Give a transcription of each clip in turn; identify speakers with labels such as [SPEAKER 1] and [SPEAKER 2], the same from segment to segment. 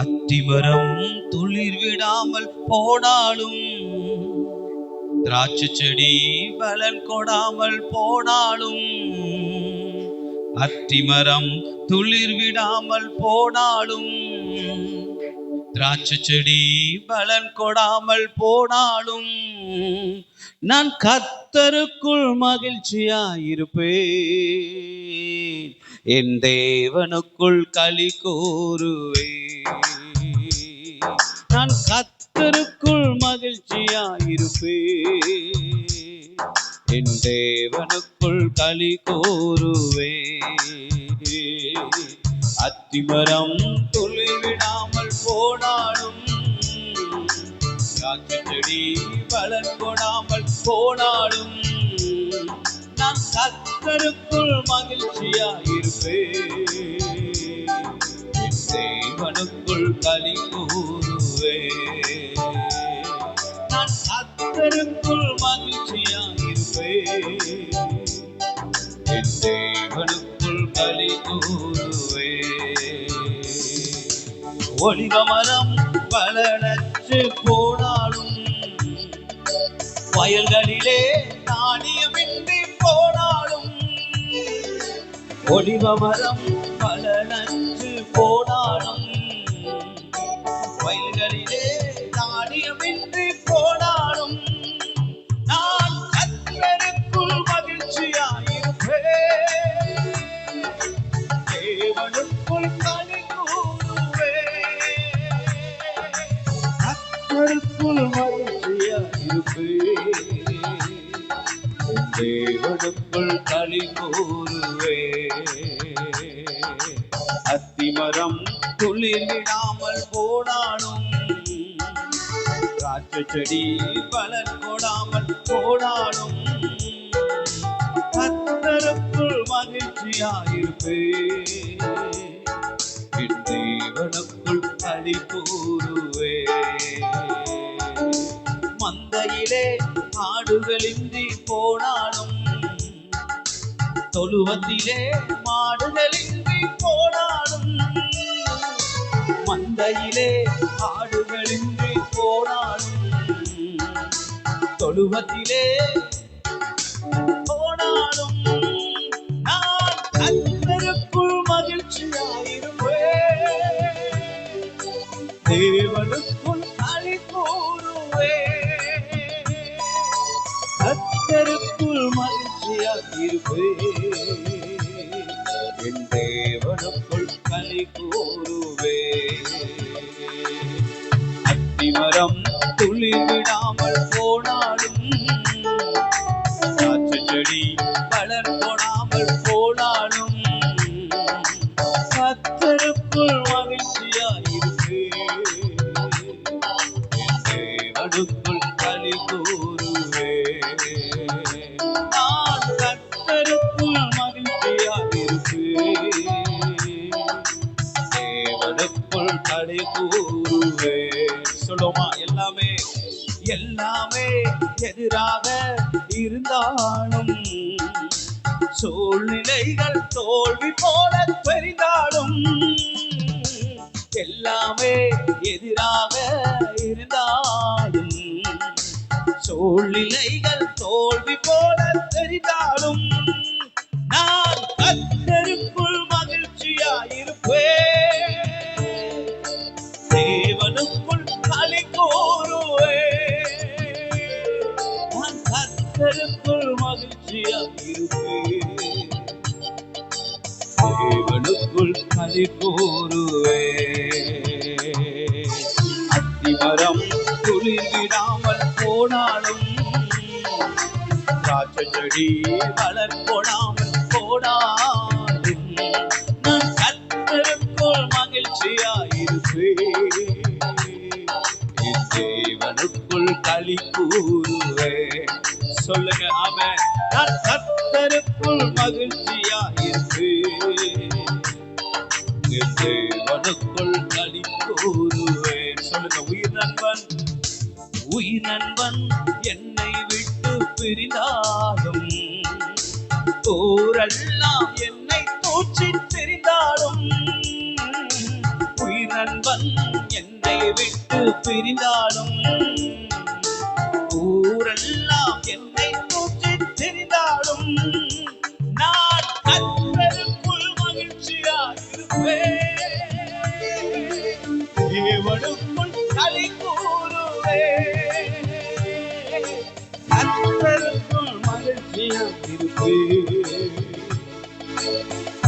[SPEAKER 1] அத்திமரம் துளிர் விடாமல் போனாலும் திராட்சை செடி பலன் கொடாமல் போனாலும் அத்திமரம் துளிர் விடாமல் போனாலும் திராட்சை செடி பலன் கொடாமல் போனாலும் நான் கத்தருக்குள் மகிழ்ச்சியாயிருப்பேன். என் தேவனுக்குள் களி கூறுவேன். நான் கத்தருக்குள் மகிழ்ச்சியாயிருப்பேன். என் தேவனுக்குள் களி கோருவே அத்திமரம் துளிர் விடாமல் போனாலும் திராட்சை செடி பலன் கொடாமல் போனாலும் நான் கத்தருக்குள் மகிழ்ச்சியாயிருப்பேன். தேவனுக்குள் களி கூறுவே நான் கத்தருக்குள் மகிழ்ச்சியாயிருப்பேன் என் தேவனுக்குள் களி கூறுவே ஒளிவமரம் பலனற்று போனாலும் வயல்களிலே தானியமின்றி போனாலும் ஒளிவமரம் பலனற்று போனாலும் வயல்களிலே தானியமின்றி போனாலும் நான் கத்தருக்குள் மகிழ்ச்சியாயிருப்பேன். தேவனுக்குள் களி கூறுவேன். மகிழ்ச்சியாயிருப்பேன். தேவனுக்குள் களி கூறு செடி பலன் கொடாமல் போனாலும் கத்தருக்குள் மகிழ்ச்சியாயிருப்பேன் என் தேவனுக்குள் களி கூறுவேன் மந்தையிலே ஆடுகளின்றி போனாலும் தொழுவத்திலே மாடுகளின்றி போனாலும் மந்தையிலே ஆடுகளின்றி போனாலும் தொழுவத்திலே. போனாலும் நான் கத்தருக்குள் மகிழ்ச்சியாயிருவேன் தேவனுக்குள் களி கூறுவேன். கத்தருக்குள் மகிழ்ச்சியாயிருப்பேன். என் தேவனுக்குள் களி கூறுவேன். அத்திமரம் துளி விடாமல் போனாலும் தோல்வி போல தெரிந்தாலும் எல்லாமே எதிராக இருந்தாலும் சூழ்நிலைகள் தோல்வி போல தெரிந்தாலும் நான் தேவனுக்குள் களி கூறுவே அத்திமரம் துளிர்விடாமல் போனாலும் திராட்சை செடி வளர் போடாமல் போனாலும் நான் கத்தருக்குள் மகிழ்ச்சியாயிருப்பேன். தேவனுக்குள் களி கூறுவே. சொல்லுங்க அவன் கத்தருக்குள் மகிழ்ச்சியாயிருப்பேன். தேவனுக்குள் களி கூறுவேன் சொல்லுங்க உயிர் நண்பன். உயிர் நண்பன் என்னை விட்டு பிரிந்தாலும் ஊரெல்லாம் என்னை தூச்சி தெரிந்தாலும் உயிர் நண்பன் என்னை விட்டு பிரிந்தாலும் ஊரெல்லாம் என்னை தூச்சி தெரிந்தாலும் மகிழ்ச்சியாயிருப்பேன்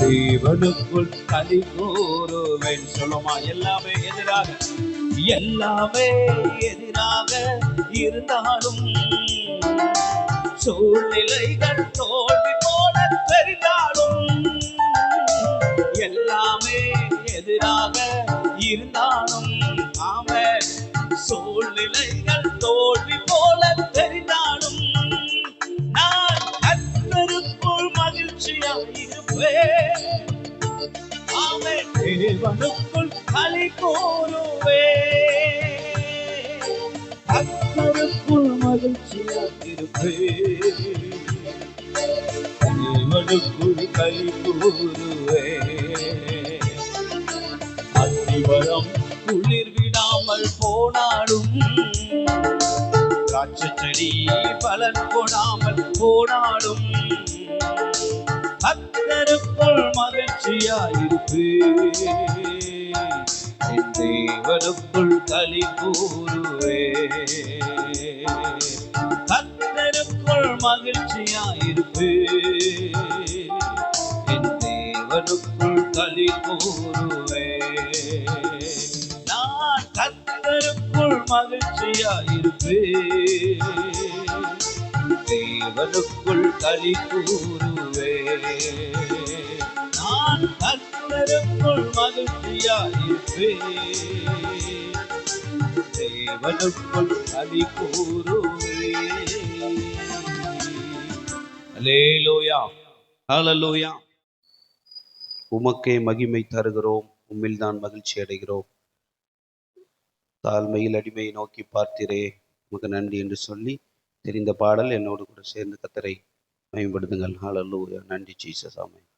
[SPEAKER 1] தேவனுக்குள் களி கூறுவேன். சொல்லுமா எல்லாமே எதிராக எல்லாமே எதிராக இருந்தாலும் சூழ்நிலைகள் தோல்வி போல தெரிந்தாலும் எல்லாமே எதிராக இருந்தாலும் ஆம சூழ்நிலை மகிழ்ச்சியாயிருப்பேன் ஆமே தேவனுக்குள் களி கூறுவேன் கத்தருக்குள் மகிழ்ச்சியாயிருப்பேன் தேவனுக்குள் களி கூறுவேன் அத்திவரம் குளிர் விடாமல் போனாலும் திராட்சை செடி பலன் போடாமல் போனாலும் கத்தருக்குள் மகிழ்ச்சியாயிருப்பு என் தேவனுக்குள் களி கூறுவே. கத்தருக்குள் மகிழ்ச்சியாயிருப்பு என் தேவனுக்குள் களி கூறுவே. நான் கத்தருக்குள் மகிழ்ச்சியாயிருப்பே தேவனுக்குள் களி கூறுவே. நான் கத்தருக்குள் மகிழ்ச்சியாயிருப்பேன். தேவனுக்குள் களி கூறுவே. அல்லேலூயா ஹalleluya
[SPEAKER 2] உமக்கே மகிமை தருகிறோம். உம்மில் தான் மகிழ்ச்சி அடைகிறோம். தாழ்மையில் அடிமையை நோக்கி பார்த்தீரே உமக்கு நன்றி என்று சொல்லி தெரிந்த பாடல். என்னோடு கூட சேர்ந்து கத்தரை மேம்படுத்துங்கள். ஹalleluya. நன்றி ஜீசஸ். ஆமென்.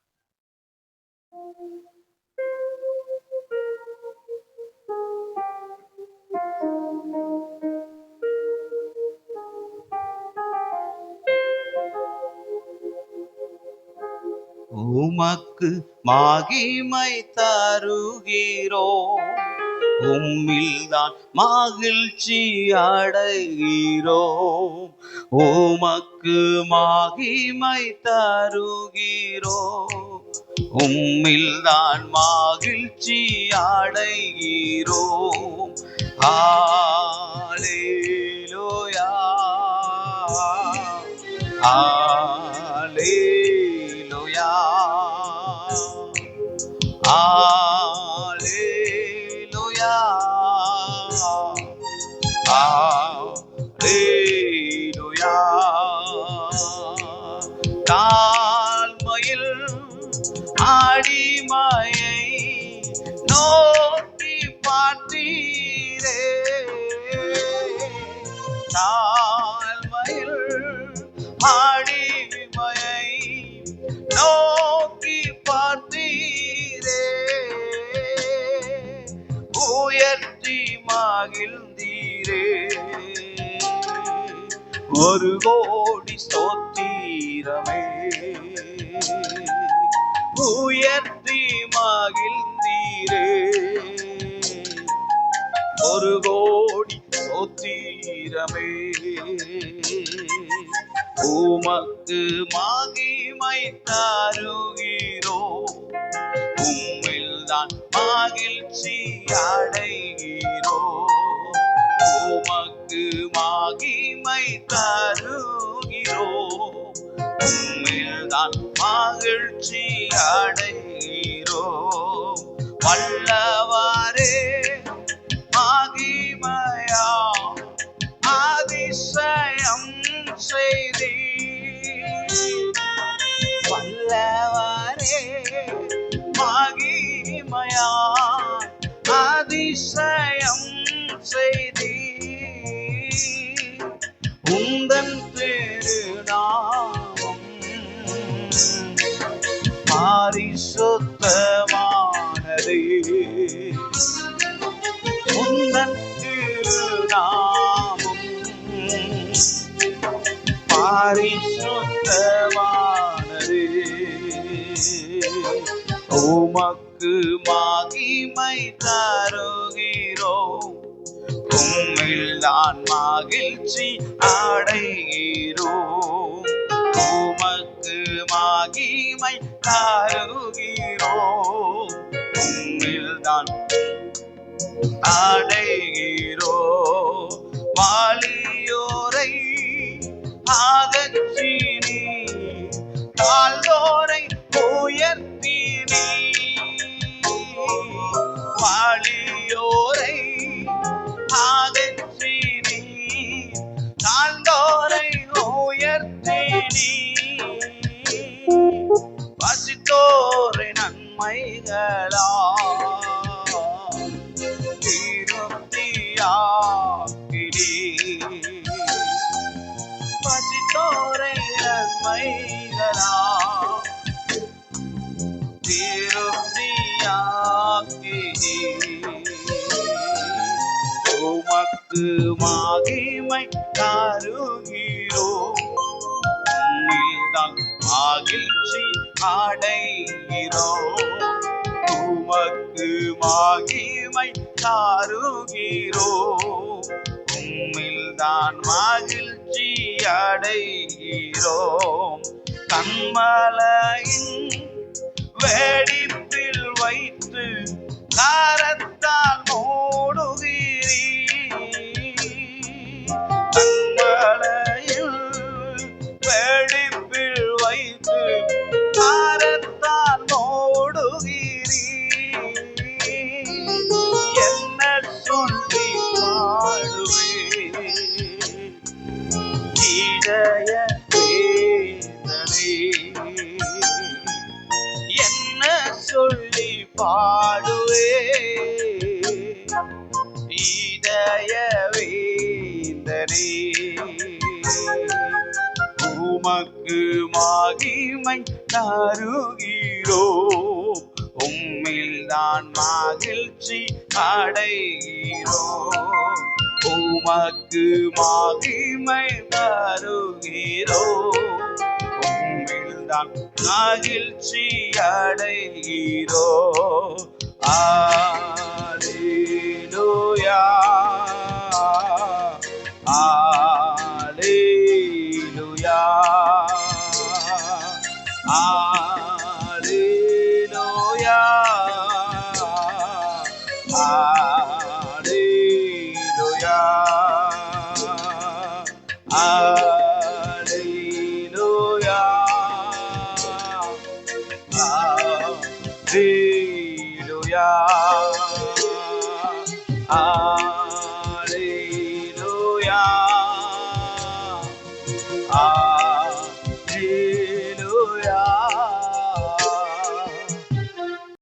[SPEAKER 2] உமக்கு மாகிமை தருகிறோம் உம்மில்தான் மகிழ்ச்சி அடைகிறோம் உமக்கு மாகிமை தருகிறோ. உம்மில் தான் மகிழ்ச்சி அடைகிறோம். ஆலேலூயா ஒரு கோடி ஸ்தோத்திரமே. உயர்த்தி மகிழ்ந்தீரே. ஒரு கோடி ஸ்தோத்திரமே. உமக்கு மகிமை தருகிறோ உம்மில்தான் மகிழ்ச்சி அடை மகிமை தருகிறோ? உம்மில்தான் மகிழ்ச்சி அடைகிறோம் வல்லவாரே மகிமையா அதிசயம் செய்த சொந்தமானது. முந்தன் திருநாமம் பாரிசுத்தமானது. உமக்கு மகிமை தருகிறோம் உம்மில் தான் மகிழ்ச்சி அடைகிறோம். மகிமை தருகிறோம் உம்மில் நான் அடைகிறோ. வாலியோரை ஆக நன்மைகளா திருப்தியாக்கினி பசித்தோரை நன்மைகளா திருப்தியாக்கினி உமக்கு மாகிமை தருகிறோம் உம்மில்தான் மகிழ்ச்சி அடைகிறோம் உமக்கு மகிமை தாருகிறோம் உம்மில்தான் மகிழ்ச்சி அடைகிறோம். கண்மலையின் வெடிப்பில் வைத்து காரத்தால் மூடுகிறோம். பாடுவே. இதய வேந்தனே உமக்கு மகிமை தருகிறோ. உம்மில் தான் மகிழ்ச்சி அடைகிறோ. உமக்கு மாகிமை தருகிறோ. தான் மகிழ்ச்சி அடைகிறோ ஆ